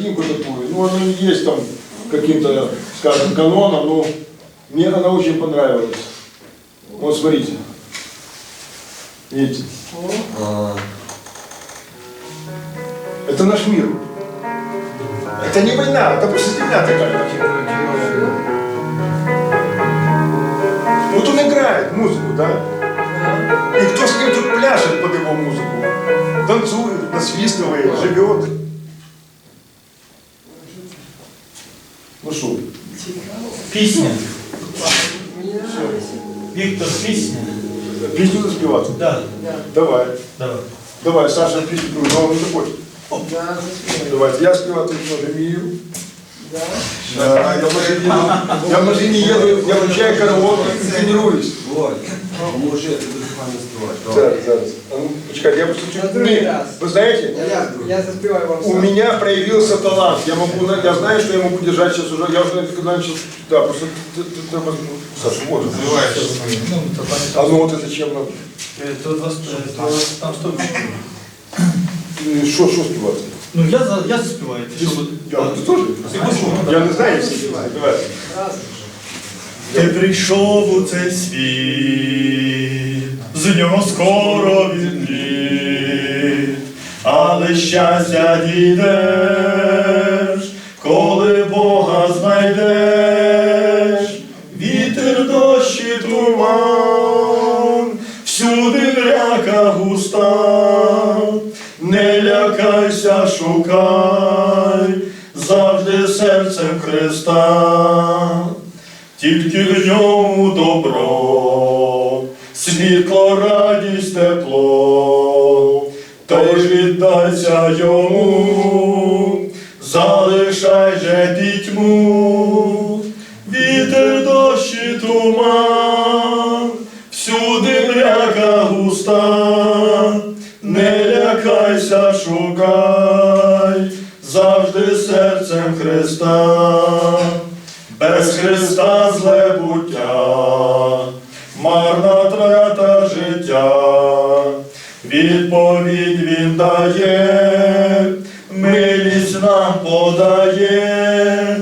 картинку такую. Ну, она не есть там каким-то, скажем, каноном, но мне она очень понравилась. Вот смотрите. Видите? А, Это наш мир. Это не война, это просто земля такая. Вот он играет музыку, да? И кто с ним тут пляшет под его музыку? Танцует, насвистывает, живет. Ну что, Пісня. Віктор, пісня. песню заспеваться? Да, Давай. давай. Давай, Саша, песню, но он не захочет. Давайте, я спеваю тоже мию. Да, я в машине, я в машине еду, я включаю караоке и тренируюсь. Володь, поможи, ти дуже файно співаєш. Давай. Зараз, зараз. Ну, почекайте, я просто чуть... раз. вы знаете, Я, я заспіваю вам у сам. меня проявился талант. Я могу, я знаю, что я могу держать сейчас уже. Я уже начал, да, просто ты- ты- ты. Саша, вот. Ну, то А ну вот это чем нам? То два там. Э, Что, что спевать? Ну я за я заспіваю. Ти? Я, ты тоже? Я не знаю, если Давай. Раз. Ти прийшов у цей світ, з нього скоро відліт, але щастя дійдеш, коли Бога знайдеш, вітер дощ і туман, всюди мряка густа, не лякайся, шукай, завжди серцем Христа тільки в ньому добро, світло, радість, тепло, тож віддайся йому, залишай же пітьму, вітер дощ і туман, всюди мряка густа, не лякайся, шукай, завжди серцем Христа. Без Христа зле буття, марна трата життя, відповідь Він дає, милість нам подає,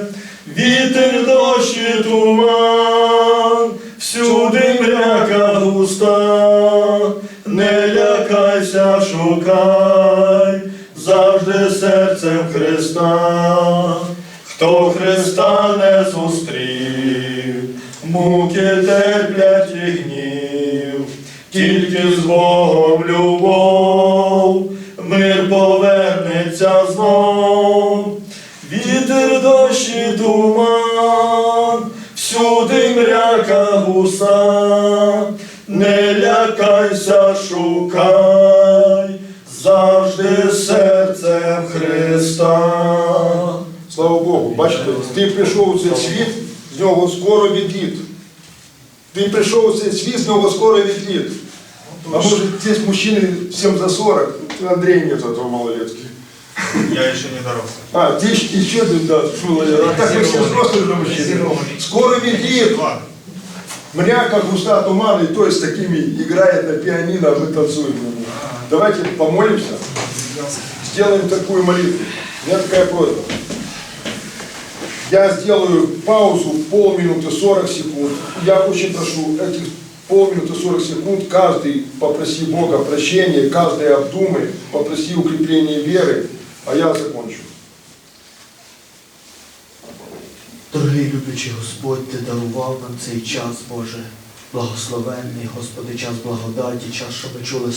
вітер дощ і туман, всюди мряка густа, не лякайся, шукай, завжди серцем Христа. Хто Христа не зустрів, муки терплять і гнів, тільки з Богом любов, мир повернеться знов, вітер дощ і туман, всюди мряка гуса, не лякайся, шукай, завжди серцем Христа. Слава Богу, бачите, ти прийшов у цей світ, з нього скоро відліт. Ти прийшов у цей світ, з нього скоро відліт. А може здесь мужчины всем за 40, Андрей нет этого малолетки. Я еще не дорос. А, ты еще, еще ты, да, шула, а так мы все взрослые уже мужчины. Скоро відліт. Ладно. Мряка, густа, туман, и то есть такими играет на пианино, а мы танцуем. Давайте помолимся, сделаем такую молитву. У меня такая просьба. Я сделаю паузу полминуты 40 секунд. Я очень прошу этих полминуты 40 секунд, каждый попроси Бога прощения, каждый обдумай, попроси укрепления веры, а я закончу. Дорогий люблячий Господь, Ти дарував нам цей час, Боже, благословенний, Господи, час благодаті, час, щоб ми чули